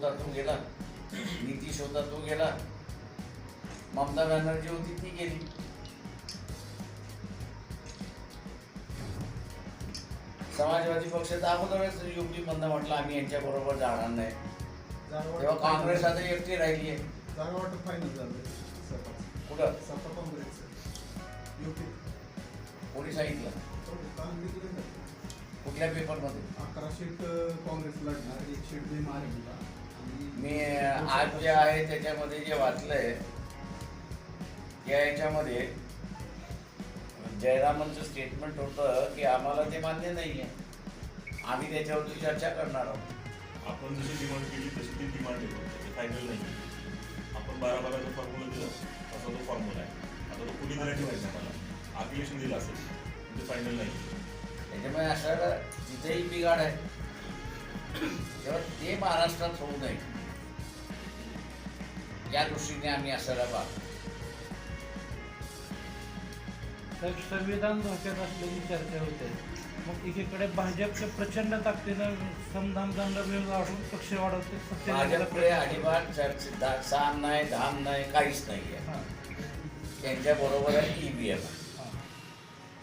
होता तो गेला. नितीश होता तो गेला. ममता बॅनर्जी होती ती गेली. समाजवादी पक्ष तर अगोदरच युक्ती बंद म्हटलं आम्ही यांच्या बरोबर जाणार नाही. तेव्हा काँग्रेस आता एकटी राहिली आहे. जागा वाटप फायनल झालं. कुठं? सपा काँग्रेस कोणी सांगितलं कुठल्या पेपरमध्ये अकरा सीट अं, काँग्रेस लढणार एक सीट महाराष्ट्रला. आज जे आहे त्याच्यामध्ये जे वाचलंय त्या याच्यामध्ये जयरामांचं स्टेटमेंट होतं की आम्हाला ते मान्य नाही आहे आम्ही त्याच्यावरती चर्चा करणार आहोत. आपण जशी डिमांड केली तशी ती डिमांड येतो फायनल नाही. आपण बारा बाराचा फॉर्म्युला दिला. तसा तो फॉर्म्युला आहे. आता तो कुणी दिला माहिती मला. अप्लिकेशन दिलं असेल ते फायनल नाही. त्याच्यामुळे असं तिथेही बिघाड आहे तेव्हा ते महाराष्ट्रात होऊ नये. या दृष्टीने आम्ही असायला पाहतो तर संविधान धोक्यात असल्याची चर्चा होते. मग एकीकडे भाजपच्या प्रचंड ताकदीनं समधान दंड वाढून पक्ष वाढवते भाजपकडे अजिबात चर्च साम नाही धाम नाही काहीच नाही आहे हां, त्यांच्या बरोबर आहे ईव्हीएम हां.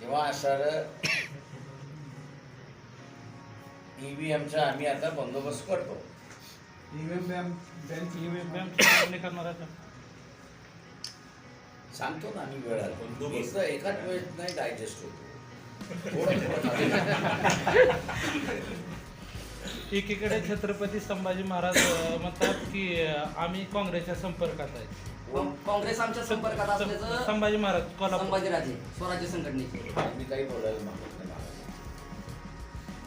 तेव्हा सर ईव्हीएमचा आम्ही आता बंदोबस्त करतो. ईव्हीएम बॅम बँक EVM ची मागणी करणार आहे का? सांगतो ना वेळात बंदोबस्त. एकदा एकाच वेळेत नाही डायजेस्ट होतो एकीकडे छत्रपती संभाजी महाराज अं, म्हणतात की अं, आम्ही काँग्रेसच्या संपर्कात आहे काँग्रेस आमच्या संपर्कात असल्याचं संभाजी महाराज कोल्हापूर संभाजीराजे स्वराज्य संघटनेचे मी काही बोलायला मागत नाही मला.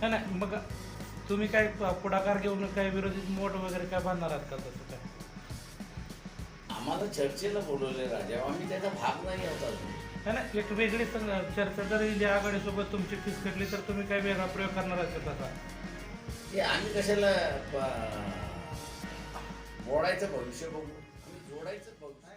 नाही, नाही मग तुम्ही काय पुढाकार घेऊन काय विरोधी मोठ वगैरे काय बांधणार आहात का तसं काय? आम्हाला चर्चेला बोलवले राजा. आम्ही त्याचा भाग नाही अजून. नाही, नाही एक वेगळी सं- चर्चा जर इंडिया आघाडीसोबत तुमची फीस कटली तर तुम्ही काय वेगळा प्रयोग करणार आहात का तसा? आम्ही कशाला ब- मोडायचं भविष्य बघू? आम्ही जोडायचं भविष्य